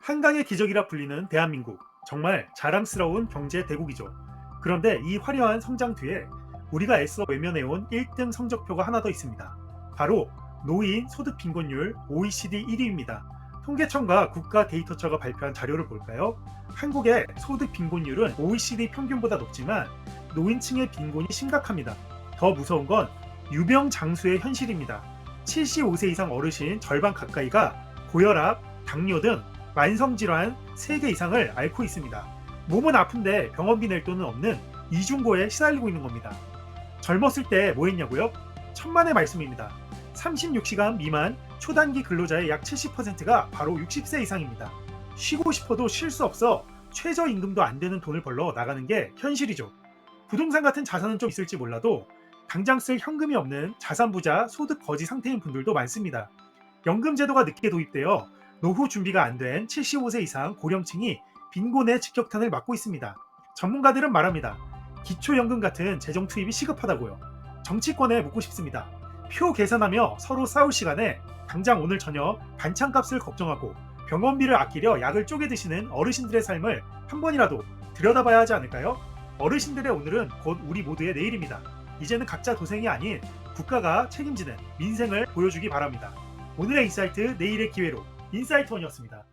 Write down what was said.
한강의 기적이라 불리는 대한민국. 정말 자랑스러운 경제 대국이죠. 그런데 이 화려한 성장 뒤에 우리가 애써 외면해온 1등 성적표가 하나 더 있습니다. 바로 노인 소득 빈곤율 OECD 1위입니다. 통계청과 국가 데이터처가 발표한 자료를 볼까요? 한국의 소득 빈곤율은 OECD 평균보다 높지만 노인층의 빈곤이 심각합니다. 더 무서운 건 유병 장수의 현실입니다. 75세 이상 어르신 절반 가까이가 고혈압, 당뇨 등 만성질환 3개 이상을 앓고 있습니다. 몸은 아픈데 병원비 낼 돈은 없는 이중고에 시달리고 있는 겁니다. 젊었을 때 뭐 했냐고요? 천만의 말씀입니다. 36시간 미만 초단기 근로자의 약 70%가 바로 60세 이상입니다. 쉬고 싶어도 쉴 수 없어 최저임금도 안 되는 돈을 벌러 나가는 게 현실이죠. 부동산 같은 자산은 좀 있을지 몰라도 당장 쓸 현금이 없는 자산 부자 소득 거지 상태인 분들도 많습니다. 연금 제도가 늦게 도입되어 노후 준비가 안 된 75세 이상 고령층이 빈곤의 직격탄을 맞고 있습니다. 전문가들은 말합니다. 기초연금 같은 재정 투입이 시급하다고요. 정치권에 묻고 싶습니다. 표 계산하며 서로 싸울 시간에 당장 오늘 저녁 반찬값을 걱정하고 병원비를 아끼려 약을 쪼개 드시는 어르신들의 삶을 한 번이라도 들여다봐야 하지 않을까요? 어르신들의 오늘은 곧 우리 모두의 내일입니다. 이제는 각자 도생이 아닌 국가가 책임지는 민생을 보여주기 바랍니다. 오늘의 인사이트 내일의 기회로 인사이트원이었습니다.